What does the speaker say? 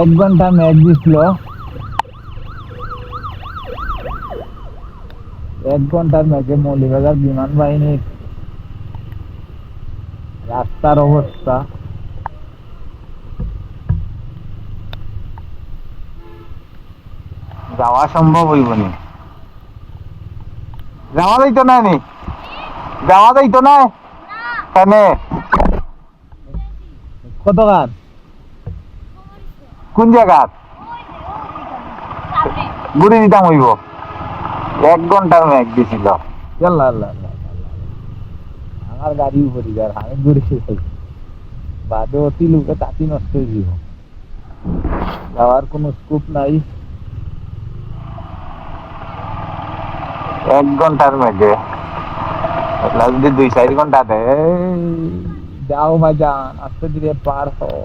এক ঘণ্টা ম্যাচ দিছিল এক ঘণ্টার ম্যাচে মৌলিবাজার বিমান বাহিনীর রাস্তার অবস্থা। যাওয়া সম্ভব হইব নি। যাওয়া যাইতো না নি? যাওয়া যাইতো না? কত গাছ কোন জায়গাত? ঘুরে দিতাম হইব। এক ঘণ্টার ম্যাচ দিছিল আল্লাহ। আমার গাড়ি উপরে যার আমি ঘুরে বাদে অতি লোকে তাঁতি নষ্ট হয়ে যাব। যাওয়ার কোনো স্কোপ নাই। এক ঘণ্টার মেঘে যদি দুই চার ঘণ্টা দেয় যাও ভাই যান। আস্তে ধীরে পার হও।